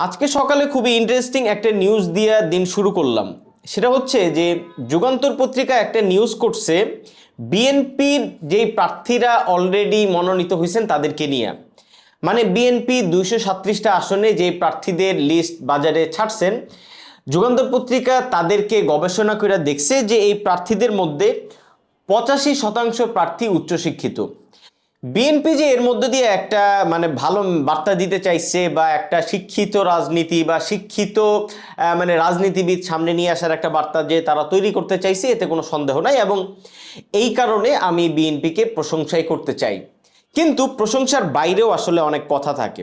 আজকে সকালে খুবই ইন্টারেস্টিং একটা নিউজ দিয়ে দিন শুরু করলাম। সেটা হচ্ছে যে যুগান্তর পত্রিকা একটা নিউজ করছে বিএনপির যেই প্রার্থীরা অলরেডি মনোনীত হয়েছেন তাদেরকে নিয়ে। মানে বিএনপি দুইশো সাত্রিশটা আসনে যে প্রার্থীদের লিস্ট বাজারে ছাড়ছেন, যুগান্তর পত্রিকা তাদেরকে গবেষণা করে দেখছে যে এই প্রার্থীদের মধ্যে পঁচাশি শতাংশ প্রার্থী উচ্চশিক্ষিত। বিএনপি যে এর মধ্যে দিয়ে একটা মানে ভালো বার্তা দিতে চাইছে বা একটা শিক্ষিত রাজনীতি বা শিক্ষিত মানে রাজনীতিবিদ সামনে নিয়ে আসার একটা বার্তা যে তারা তৈরি করতে চাইছে, এতে কোনো সন্দেহ নাই এবং এই কারণে আমি বিএনপিকে প্রশংসাই করতে চাই। কিন্তু প্রশংসার বাইরেও আসলে অনেক কথা থাকে।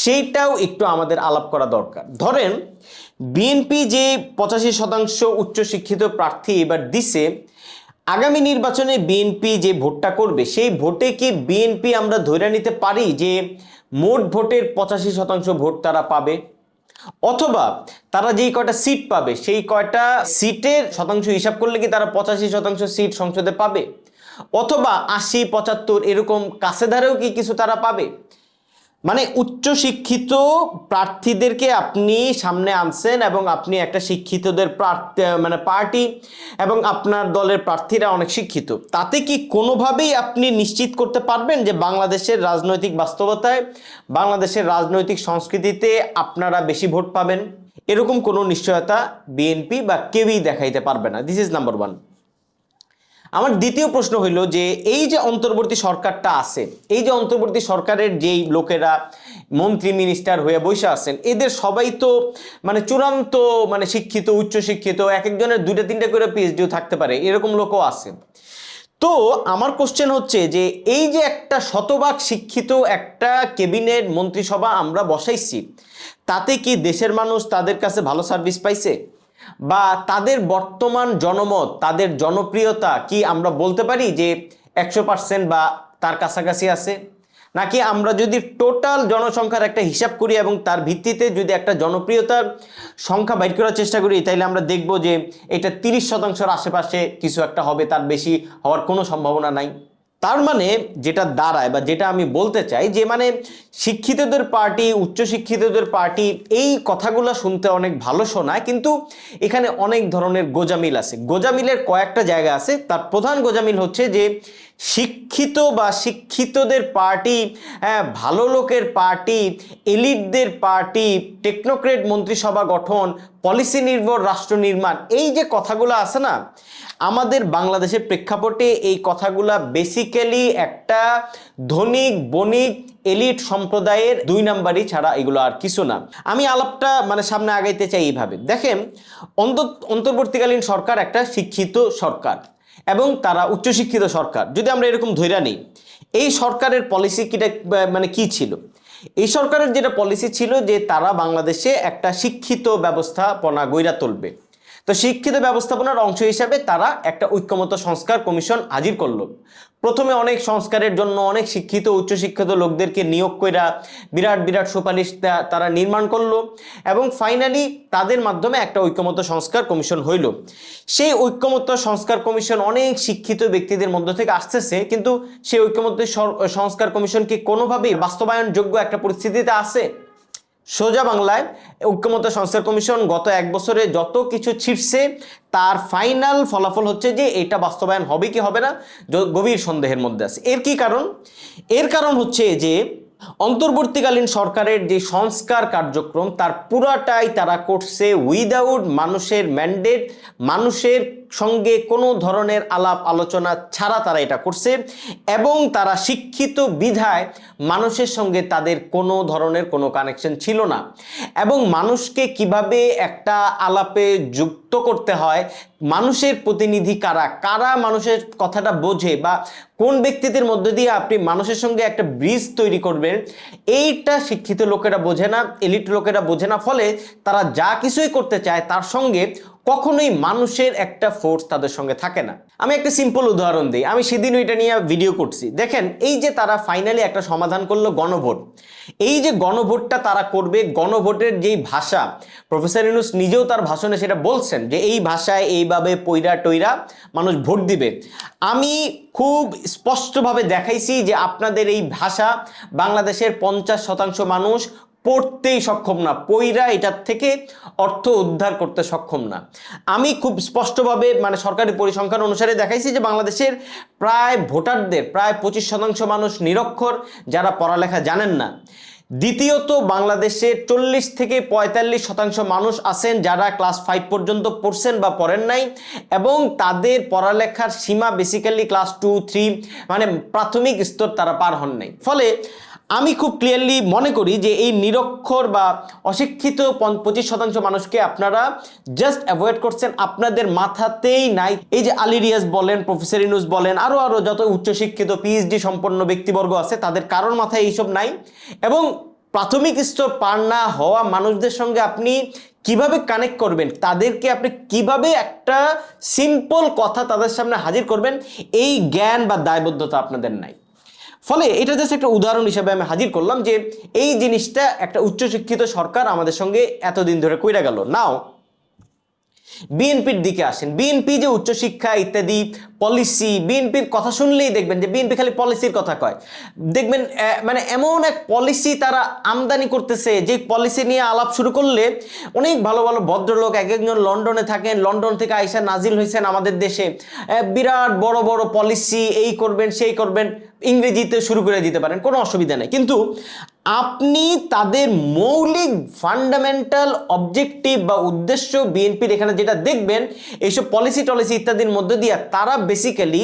সেইটাও একটু আমাদের আলাপ করা দরকার। ধরেন, বিএনপি যে পঁচাশি শতাংশ উচ্চশিক্ষিত প্রার্থী এবার দিছে আগামী নির্বাচনে বিএনপি যে ভোটটা করবে, সেই ভোটে কি বিএনপি আমরা ধরে নিতে পারি যে মোট ভোটের পঁচাশি শতাংশ ভোট তারা পাবে? অথবা তারা যেই কয়টা সিট পাবে, সেই কয়টা সিটের শতাংশ হিসাব করলে কি তারা পঁচাশি শতাংশ সিট সংসদে পাবে? অথবা আশি, পঁচাত্তর এরকম কাছে ধারেও কি কিছু তারা পাবে? মানে উচ্চ শিক্ষিত প্রার্থীদেরকে আপনি সামনে আনছেন এবং আপনি একটা শিক্ষিতদের প্রার্থী মানে পার্টি এবং আপনার দলের প্রার্থীরা অনেক শিক্ষিত। তাতে কি কোনোভাবেই আপনি নিশ্চিত করতে পারবেন যে বাংলাদেশের রাজনৈতিক বাস্তবতায়, বাংলাদেশের রাজনৈতিক সংস্কৃতিতে আপনারা বেশি ভোট পাবেন? এরকম কোনো নিশ্চয়তা বিএনপি বা কেউই দেখাইতে পারবে না। দিস ইজ নাম্বার ওয়ান আমার দ্বিতীয় প্রশ্ন হইল যে এই যে অন্তর্বর্তী সরকারটা আছে, এই যে অন্তর্বর্তী সরকারের যেই লোকেরা মন্ত্রী মিনিস্টার হয়ে বসে আছেন, এদের সবাই তো মানে চূড়ান্ত মানে শিক্ষিত, উচ্চ শিক্ষিত, এক একজনের দুইটা, তিনটা করে পিএইচডিও থাকতে পারে, এরকম লোকও আছে। তো আমার কোশ্চেন হচ্ছে যে এই যে একটা শতভাগ শিক্ষিত একটা ক্যাবিনেট মন্ত্রিসভা আমরা বসাইছি, তাতে কি দেশের মানুষ তাদের কাছে ভালো সার্ভিস পাইছে? বা তাদের বর্তমান জনমত, তাদের জনপ্রিয়তা কি আমরা বলতে পারি যে একশো পার্সেন্ট বা তার কাছাকাছি আছে? নাকি আমরা যদি টোটাল জনসংখ্যার একটা হিসাব করি এবং তার ভিত্তিতে যদি একটা জনপ্রিয়তার সংখ্যা বাইর করার চেষ্টা করি তাহলে আমরা দেখব যে এটা তিরিশ শতাংশের আশেপাশে কিছু একটা হবে, তার বেশি হওয়ার কোনো সম্ভাবনা নাই। তার মানে যেটা দাঁড়ায় বা যেটা আমি বলতে চাই, যে মানে শিক্ষিতদের পার্টি উচ্চশিক্ষিতদের পার্টি, এই কথাগুলো শুনতে অনেক ভালো শোনায়, কিন্তু এখানে অনেক ধরনের গোজামিল আছে। গোজামিলের কয়েকটা জায়গা আছে। তার প্রধান গোজামিল হচ্ছে যে শিক্ষিত বা শিক্ষিতদের পার্টি হ্যাঁ ভালো লোকের পার্টি, এলিটদের পার্টি, টেকনোক্রেট মন্ত্রিসভা গঠন, পলিসি নির্ভর রাষ্ট্র নির্মাণ, এই যে কথাগুলো আছে না আমাদের বাংলাদেশের প্রেক্ষাপটে এই কথাগুলা বেসিক্যালি একটা ধনিক বণিক এলিট সম্প্রদায়ের দুই নাম্বারই ছাড়া এগুলো আর কিছু না। আমি আলাপটা মানে সামনে আগাইতে চাই এইভাবে। দেখেন অন্ত- অন্তর্বর্তীকালীন সরকার একটা শিক্ষিত সরকার এবং তারা উচ্চশিক্ষিত সরকার। যদি আমরা এরকম ধৈর্য নিই, এই সরকারের পলিসি কিটা মানে কি ছিল? এই সরকারের যেটা পলিসি ছিল যে তারা বাংলাদেশে একটা শিক্ষিত ব্যবস্থাপনা গইরা তুলবে। তো শিক্ষিত ব্যবস্থাপনার অংশ হিসাবে তারা একটা ঐক্যমত সংস্কার কমিশন হাজির করল। প্রথমে অনেক সংস্কারের জন্য অনেক শিক্ষিত উচ্চশিক্ষিত লোকদেরকে নিয়োগ কইরা বিরাট বিরাট সুপারিশ তারা নির্মাণ করল এবং ফাইনালি তাদের মাধ্যমে একটা ঐক্যমত সংস্কার কমিশন হইল। সেই ঐক্যমত সংস্কার কমিশন অনেক শিক্ষিত ব্যক্তিদের মধ্য থেকে আসতেছে, কিন্তু সেই ঐক্যমত সংস্কার কমিশন কি কোনোভাবেই বাস্তবায়নযোগ্য একটা পরিস্থিতিতে আছে? সোজা বাংলায় ঐক্যমত্য সংস্কার কমিশন গত এক বছরে যত কিছু ছিটছে, তার ফাইনাল ফলাফল হচ্ছে যে এটা বাস্তবায়ন হবে কি হবে না গভীর সন্দেহের মধ্যে আছে। এর কি কারণ? এর কারণ হচ্ছে যে অন্তর্বর্তীকালীন সরকারের যে সংস্কার কার্যক্রম, তার পুরাটাই তারা করছে উইদাউট মানুষের ম্যান্ডেট মানুষের সঙ্গে কোনো ধরনের আলাপ আলোচনা ছাড়া তারা এটা করছে এবং তারা শিক্ষিত বিধায় মানুষের সঙ্গে তাদের কোনো ধরনের কোনো কানেকশন ছিল না। এবং মানুষকে কীভাবে একটা আলাপে যুক্ত করতে হয়, মানুষের প্রতিনিধি কারা কারা মানুষের কথাটা বোঝে বা কোন ব্যক্তিদের মধ্য দিয়ে আপনি মানুষের সঙ্গে একটা ব্রিজ তৈরি করবেন, এইটা শিক্ষিত লোকেরা বোঝে না এলিট লোকেরা বোঝে না, ফলে তারা যা কিছুই করতে চায় তার সঙ্গে কখনোই মানুষের একটা ফোর্স তাদের সঙ্গে থাকে না। আমি একটা সিম্পল উদাহরণ দিই। আমি সেদিন এটা নিয়ে ভিডিও করছি। দেখেন, এই যে তারা ফাইনালি একটা সমাধান করল গণভোট। এই যে গণভোটটা তারা করবে, গণভোটের যেই ভাষা, প্রফেসর ইউনুস নিজেও তার ভাষণে সেটা বলছেন যে, এই ভাষায় এইভাবে পৈরা টইরা মানুষ ভোট দিবে। আমি খুব স্পষ্টভাবে দেখাইছি যে আপনাদের এই ভাষা বাংলাদেশের পঞ্চাশ শতাংশ মানুষ পড়তেই সক্ষম না, পইরা এটার থেকে অর্থ উদ্ধার করতে সক্ষম না। আমি খুব স্পষ্টভাবে মানে সরকারি পরিসংখ্যান অনুসারে দেখাইছি যে বাংলাদেশের প্রায় ভোটারদের, প্রায় পঁচিশ শতাংশ মানুষ নিরক্ষর যারা পড়ালেখা জানেন না। দ্বিতীয়ত, বাংলাদেশে চল্লিশ থেকে পঁয়তাল্লিশ শতাংশ মানুষ আছেন যারা ক্লাস ফাইভ পর্যন্ত পড়ছেন বা পড়েন নাই এবং তাদের পড়ালেখার সীমা বেসিক্যালি ক্লাস টু থ্রি মানে প্রাথমিক স্তর তারা পার হন নাই। ফলে আমি খুব ক্লিয়ারলি মনে করি যে এই নিরক্ষর বা অশিক্ষিত পঁচিশ শতাংশ মানুষকে আপনারা জাস্ট অ্যাভয়েড করছেন। আপনাদের মাথাতেই নাই। এই যে আলী রিয়াজ বলেন, প্রফেসর ইনুস বলেন আরও আরও যত উচ্চশিক্ষিত পিএইচডি সম্পন্ন ব্যক্তিবর্গ আছে, তাদের কারোর মাথায় এইসব নাই। এবং প্রাথমিক স্তর পার না হওয়া মানুষদের সঙ্গে আপনি কীভাবে কানেক্ট করবেন, তাদেরকে আপনি কীভাবে একটা সিম্পল কথা তাদের সামনে হাজির করবেন, এই জ্ঞান বা দায়বদ্ধতা আপনাদের নাই। ফলে এটা জাস্ট একটা উদাহরণ হিসেবে আমি হাজির করলাম যে এই জিনিসটা একটা উচ্চশিক্ষিত সরকার আমাদের সঙ্গে এতদিন ধরে কইরা গেল। নাও বিএনপির দিকে আসেন। বিএনপি যে উচ্চশিক্ষা ইত্যাদি পলিসি বিএনপির কথা শুনলেই দেখবেন যে বিএনপি খালি পলিসির কথা কয়। দেখবেন মানে এমন এক পলিসি তারা আমদানি করতেছে, যে পলিসি নিয়ে আলাপ শুরু করলে অনেক ভালো ভালো ভদ্রলোক, এক একজন লন্ডনে থাকেন, লন্ডন থেকে আইসা নাজিল হয়েছেন আমাদের দেশে। বিরাট বড় বড় পলিসি এই করবেন, সেই করবেন, ইংরেজিতে শুরু করে দিতে পারেন, কোনো অসুবিধা নেই। কিন্তু আপনি তাদের মৌলিক ফান্ডামেন্টাল অবজেক্টিভ বা উদ্দেশ্য বিএনপির এখানে যেটা দেখবেন, এইসব পলিসি টলিসি ইত্যাদির মধ্যে দিয়ে তারা বেসিক্যালি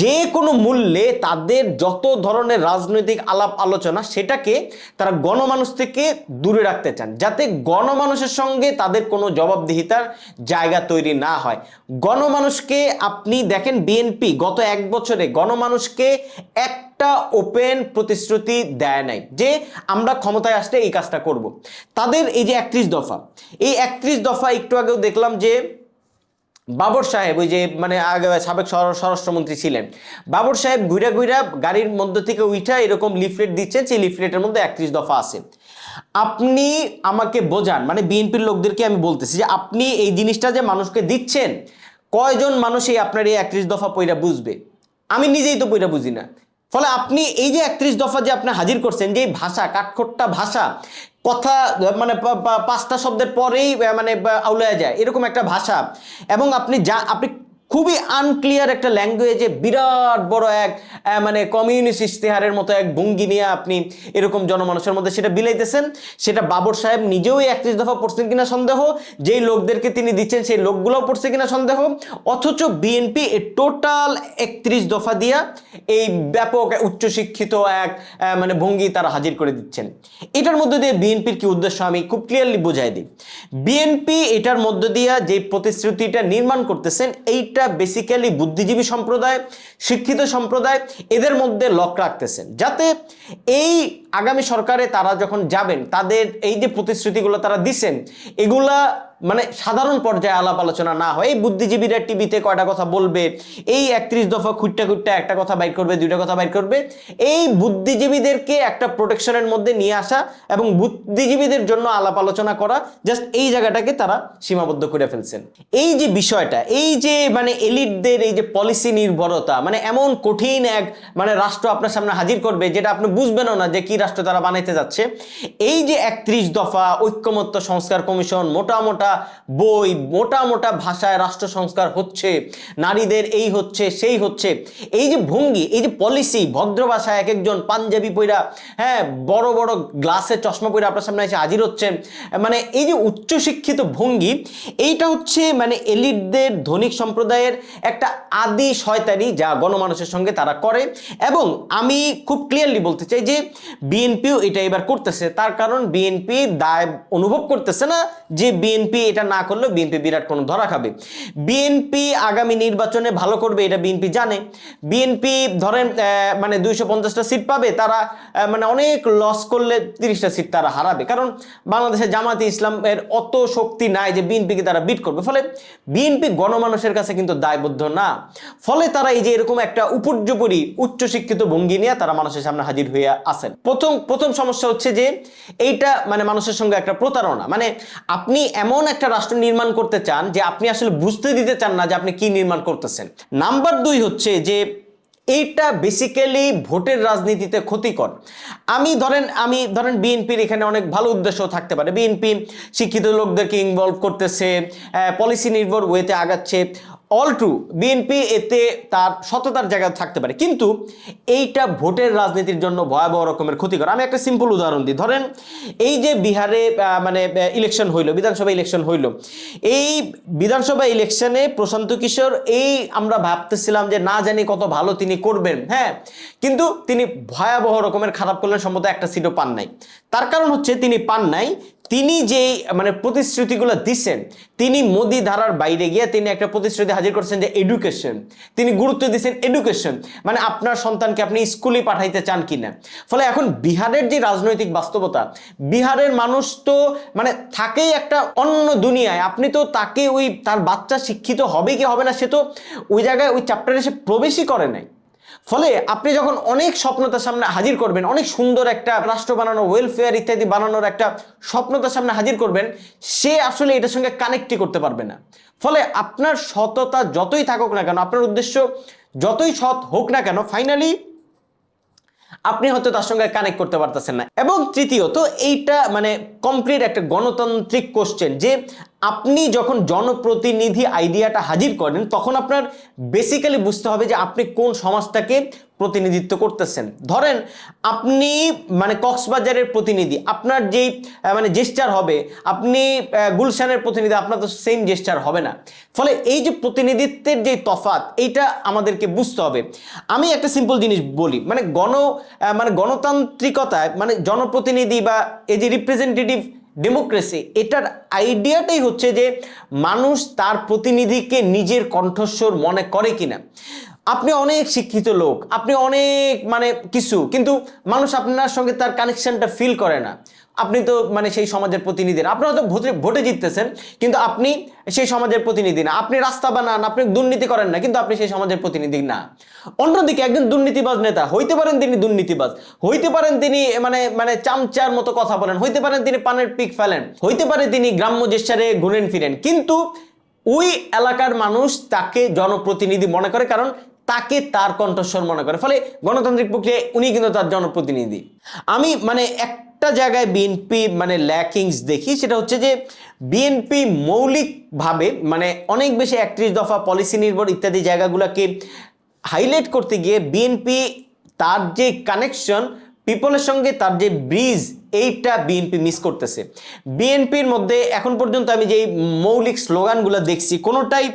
যে কোনো মূল্যে তাদের যত ধরনের রাজনৈতিক আলাপ আলোচনা সেটাকে তারা গণমানুষ থেকে দূরে রাখতে চান, যাতে গণমানুষের সঙ্গে তাদের কোনো জবাবদিহিতার জায়গা তৈরি না হয়। গণমানুষকে আপনি দেখেন বিএনপি গত এক বছরে গণমানুষকে একটা ওপেন প্রতিশ্রুতি দেয় নাই যে আমরা ক্ষমতায় আসলে এই কাজটা করব। তাদের এই যে একত্রিশ দফা, এই একত্রিশ দফা একটু আগেও দেখলাম যে বাবর সাহেব, ওই যে মানে আগে সাবেক স্বরাষ্ট্রমন্ত্রী ছিলেন, বাবর সাহেব ঘুরা ঘুরা গাড়ির মধ্য থেকে উঠা এরকম লিফলেট দিচ্ছেন, সেই লিফলেটের মধ্যে একত্রিশ দফা আছে। আপনি আমাকে বোঝান মানে বিএনপির লোকদেরকে আমি বলতেছি যে আপনি এই জিনিসটা যে মানুষকে দিচ্ছেন, কয়জন মানুষ এই আপনার এই একত্রিশ দফা পইরা বুঝবে? আমি নিজেই তো পইরা বুঝি না। ফলে আপনি এই যে একত্রিশ দফা যে আপনি হাজির করছেন, যে ভাষা, কাঠখোট্টা ভাষা কথা মানে পাঁচটা শব্দের পরেই মানে আউলায় যায়। এরকম একটা ভাষা। এবং আপনি যা, আপনি খুবই আনক্লিয়ার একটা ল্যাঙ্গুয়েজে বিরাট বড় এক মানে কমিউনিস্ট ইশতেহারের মতো এক ভঙ্গি নিয়ে আপনি এরকম জনমানুষের মধ্যে সেটা বিলাইতেছেন। সেটা বাবর সাহেব নিজেও একত্রিশ দফা পড়ছেন কিনা সন্দেহ, যেই লোকদেরকে তিনি দিচ্ছেন সেই লোকগুলোও পড়ছে কিনা সন্দেহ। অথচ বিএনপি টোটাল একত্রিশ দফা দিয়া এই ব্যাপক উচ্চশিক্ষিত এক মানে ভঙ্গি তারা হাজির করে দিচ্ছেন। এটার মধ্যে দিয়ে বিএনপির কি উদ্দেশ্য আমি খুব ক্লিয়ারলি বোঝাই দিই। বিএনপি এটার মধ্য দিয়া যে প্রতিশ্রুতিটা নির্মাণ করতেছেন, এইটা বেসিক্যালি বুদ্ধিজীবী সম্প্রদায়, শিক্ষিত সম্প্রদায়, এদের মধ্যে লক রাখতেছেন। যাতে এই আগামী সরকারে তারা যখন যাবেন, তাদের এই যে প্রতিশ্রুতিগুলো তারা দিছেন, এগুলা মানে সাধারণ পর্যায়ে আলাপ আলোচনা না হয়। এই বুদ্ধিজীবীরা টিভিতে কয়টা কথা বলবে, এই একত্রিশ দফা খুঁটটা খুঁটটা একটা কথা বাইর করবে, দুইটা কথা বাইর করবে। এই বুদ্ধিজীবীদেরকে একটা প্রোটেকশনের মধ্যে নিয়ে আসা এবং বুদ্ধিজীবীদের জন্য আলাপ আলোচনা করা, জাস্ট এই জায়গাটাকে তারা সীমাবদ্ধ করে ফেলছেন। এই যে বিষয়টা, এই যে মানে এলিটদের এই যে পলিসি নির্ভরতা মানে এমন কঠিন এক মানে রাষ্ট্র আপনার সামনে হাজির করবে যেটা আপনি বুঝবেনও না যে কি রাষ্ট্র তারা বানাইতে যাচ্ছে। এই যে একত্রিশ দফা ঐক্যমত্য সংস্কার কমিশন, মোটা মোটা বই মোটা মোটা ভাষায় রাষ্ট্র সংস্কার হচ্ছে, নারীদের এই হচ্ছে, সেই হচ্ছে। এই যে ভঙ্গি, এই যে পলিসি ভদ্র ভাষায় এক একজন পাঞ্জাবি পইরা হ্যাঁ বড় বড় গ্লাসে চশমা পইরা আপনার সামনে এসে হাজির হচ্ছেন মানে এই যে উচ্চশিক্ষিত ভঙ্গি, এইটা হচ্ছে মানে এলিটদের ধনিক সম্প্রদায়ের একটা আদি শয়তানি যা গণমানুষের সঙ্গে তারা করে। এবং আমি খুব ক্লিয়ারলি বলতে চাই যে বিএনপিও এটা এবার করতেছে, তার কারণ বিএনপি দায় অনুভব করতেছে না যে বিএনপি এটা না করলেও বিএনপি বিরাট কোনো ধরা খাবে। বিএনপি আগামী নির্বাচনে ভালো করবে এটা বিএনপি জানে। বিএনপি ধরেন মানে দুইশো পঞ্চাশটা সিট পাবে, তারা মানে অনেক লস করলে তিরিশটা সিট তারা হারাবে। কারণ বাংলাদেশের জামাতে ইসলামের অত শক্তি নাই যে বিএনপিকে তারা বিট করবে। ফলে বিএনপি গণমানুষের কাছে কিন্তু দায়বদ্ধ না। ফলে তারা এই যে এরকম একটা উপর্যুপরি, উচ্চশিক্ষিত ভঙ্গি নিয়ে তারা মানুষের সামনে হাজির হয়ে আসেন প্রথম প্রথম সমস্যা হচ্ছে যে, এইটা মানে মানুষের সঙ্গে একটা প্রতারণা। মানে আপনি এমন একটা রাষ্ট্র নির্মাণ করতে চান যে আপনি আসলে বুঝতে দিতে চান না যে আপনি কি নির্মাণ করতেছেন। নাম্বার দুই হচ্ছে যে এইটা বেসিক্যালি ভোটের রাজনীতিতে ক্ষতিকর। আমি ধরেন আমি ধরেন বিএনপির এখানে অনেক ভালো উদ্দেশ্য থাকতে পারে। বিএনপি শিক্ষিত লোকদেরকে ইনভলভ করতেছে পলিসি নির্ভর ওয়েতে আগাচ্ছে। অল ট্রু বিএনপি এতে তার সততার জায়গায় থাকতে পারে। কিন্তু এইটা ভোটের রাজনীতির জন্য ভয়াবহ রকমের ক্ষতিকর। আমি একটা সিম্পল উদাহরণ দিই। ধরেন, এই যে বিহারে মানে ইলেকশন হইল, বিধানসভা ইলেকশন হইল। এই বিধানসভা ইলেকশনে প্রশান্ত কিশোর, এই আমরা ভাবতেছিলাম যে না জানি কত ভালো তিনি করবেন হ্যাঁ? কিন্তু তিনি ভয়াবহ রকমের খারাপ করলেন সম্ভবত একটা সিটও পান নাই। তার কারণ হচ্ছে তিনি পান নাই তিনি যেই মানে প্রতিশ্রুতিগুলো দিচ্ছেন তিনি মোদি ধারার বাইরে গিয়ে তিনি একটা প্রতিশ্রুতি হাজির করছেন যে এডুকেশন তিনি গুরুত্ব দিচ্ছেন এডুকেশন মানে আপনার সন্তানকে আপনি স্কুলে পাঠাইতে চান কিনা। ফলে এখন বিহারের যে রাজনৈতিক বাস্তবতা, বিহারের মানুষ তো মানে থাকেই একটা অন্য দুনিয়ায়। আপনি তো তাকে ওই, তার বাচ্চা শিক্ষিত হবে কি হবে না, সে তো ওই জায়গায়, ওই চ্যাপ্টারে সে প্রবেশই করে নাই। ফলে আপনি যখন অনেক স্বপ্ন তার সামনে হাজির করবেন, অনেক সুন্দর একটা রাষ্ট্র বানানো ওয়েলফেয়ার ইত্যাদি বানানোর একটা স্বপ্ন তার সামনে হাজির করবেন, সে আসলে এটার সঙ্গে কানেক্টই করতে পারবে না। ফলে আপনার সততা যতই থাকুক না কেন, আপনার উদ্দেশ্য যতই সৎ হোক না কেন ফাইনালি আপনি হয়তো তার সঙ্গে কানেক্ট করতে পারতেছেন না। এবং তৃতীয়ত, এইটা মানে কমপ্লিট একটা গণতান্ত্রিক কোশ্চেন যে আপনি যখন জনপ্রতিনিধি আইডিয়াটা হাজির করেন, তখন আপনার বেসিক্যালি বুঝতে হবে যে আপনি কোন সমাজটাকে প্রতিনিধিত্ব করতেছেন। ধরেন, আপনি মানে কক্সবাজারের প্রতিনিধি, আপনার যেই মানে জেস্টার হবে, আপনি গুলশানের প্রতিনিধি, আপনার তো সেম জেস্টার হবে না। ফলে এই যে প্রতিনিধিত্বের যে তফাৎ, এইটা আমাদেরকে বুঝতে হবে। আমি একটা সিম্পল জিনিস বলি মানে গণ মানে গণতান্ত্রিকতায় মানে জনপ্রতিনিধি বা এই যে রিপ্রেজেন্টেটিভ ডেমোক্রেসি এটার আইডিয়াটাই হচ্ছে যে মানুষ তার প্রতিনিধিকে নিজের কণ্ঠস্বর মনে করে কিনা। আপনি অনেক শিক্ষিত লোক, আপনি অনেক মানে কিছু, কিন্তু মানুষ আপনার সঙ্গে তার কানেকশনটা ফিল করে না। আপনি তো মানে সেই সমাজের প্রতিনিধি না আপনি হয়তো ভোটে ভোটে জিততেছেন, কিন্তু আপনি সেই সমাজের প্রতিনিধি না। আপনি রাস্তা বানান, আপনি দুর্নীতি করেন না, কিন্তু আপনি সেই সমাজের প্রতিনিধি না। অন্যদিকে একজন দুর্নীতিবাজ নেতা, হইতে পারেন তিনি দুর্নীতিবাজ, হইতে পারেন তিনি মানে মানে চামচার মতো কথা বলেন, হইতে পারেন তিনি পানের পিক ফেলেন, হইতে পারে তিনি গ্রাম্য জেস্টারে ঘুরেন ফিরেন, কিন্তু ওই এলাকার মানুষ তাকে জনপ্রতিনিধি মনে করে, কারণ তাকে তার কণ্ঠস্বর মনে করে। ফলে গণতান্ত্রিক প্রক্রিয়ায় উনি কিন্তু তার জনপ্রতিনিধি। আমি মানে একটা জায়গায় বিএনপি মানে ল্যাকিংস দেখি, সেটা হচ্ছে যে বিএনপি মৌলিকভাবে মানে অনেক বেশি একত্রিশ দফা পলিসি নির্ভর ইত্যাদি জায়গাগুলোকে হাইলাইট করতে গিয়ে বিএনপি তার যে কানেকশন পিপলের সঙ্গে তার যে ব্রিজ এইটা বিএনপি মিস করতেছে। বিএনপির মধ্যে এখন পর্যন্ত আমি যেই মৌলিক স্লোগানগুলো দেখছি, কোনোটাই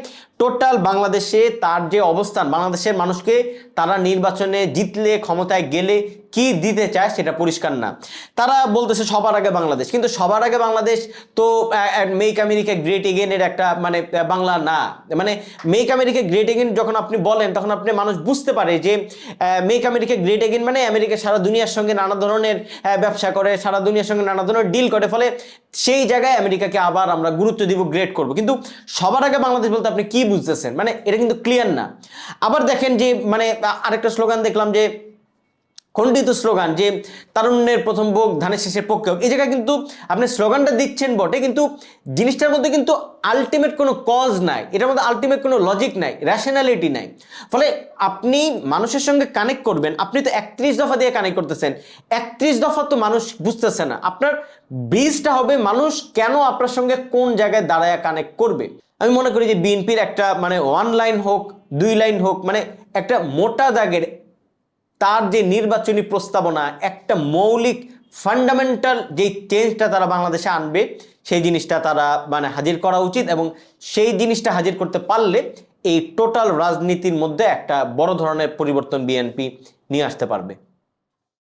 টোটাল বাংলাদেশে তার যে অবস্থান, বাংলাদেশের মানুষকে তারা নির্বাচনে জিতলে, ক্ষমতায় গেলে কি দিতে চায় সেটা পরিষ্কার না। তারা বলতেছে সবার আগে বাংলাদেশ, কিন্তু সবার আগে বাংলাদেশ তো মেক আমেরিকা গ্রেট এগেনের একটা মানে বাংলা না। মানে মেক আমেরিকা গ্রেট এগেন যখন আপনি বলেন, তখন আপনি মানুষ বুঝতে পারে যে মেক আমেরিকা গ্রেট এগেন মানে আমেরিকা সারা দুনিয়ার সঙ্গে নানা ধরনের ব্যবসা করে সারা দুনিয়ার সঙ্গে নানা ধরনের ডিল করে, ফলে সেই জায়গায় আমেরিকাকে আবার আমরা গুরুত্ব দিব গ্রেট করব। কিন্তু সবার আগে বাংলাদেশ বলতে আপনি কি বুঝতেছেন? মানে এটা কিন্তু ক্লিয়ার না। আবার দেখেন যে মানে আরেকটা স্লোগান দেখলাম যে খণ্ডিত স্লোগান যে তারুণ্যের প্রথম ভোগ, ধানের শেষের পক্ষে হোক। এই জায়গায় কিন্তু আপনি স্লোগানটা দিচ্ছেন বটে, কিন্তু জিনিসটার মধ্যে কিন্তু আলটিমেট কোনো কজ নাই, এটার মধ্যে আলটিমেট কোনো লজিক নাই র্যাশনালিটি নাই ফলে আপনি মানুষের সঙ্গে কানেক্ট করবেন, আপনি তো একত্রিশ দফা দিয়ে কানেক্ট করতেছেন, একত্রিশ দফা তো মানুষ বুঝতেছে না, আপনার ব্রিজটা হবে মানুষ কেন আপনার সঙ্গে কোন জায়গায় দাঁড়ায় কানেক্ট করবে আমি মনে করি যে বিএনপির একটা মানে ওয়ান লাইন হোক, দুই লাইন হোক মানে একটা মোটা দাগের তার যে নির্বাচনী প্রস্তাবনা, একটা মৌলিক ফান্ডামেন্টাল যেই চেঞ্জটা তারা বাংলাদেশে আনবে, সেই জিনিসটা তারা মানে হাজির করা উচিত এবং সেই জিনিসটা হাজির করতে পারলে এই টোটাল রাজনীতির মধ্যে একটা বড় ধরনের পরিবর্তন বিএনপি নিয়ে আসতে পারবে।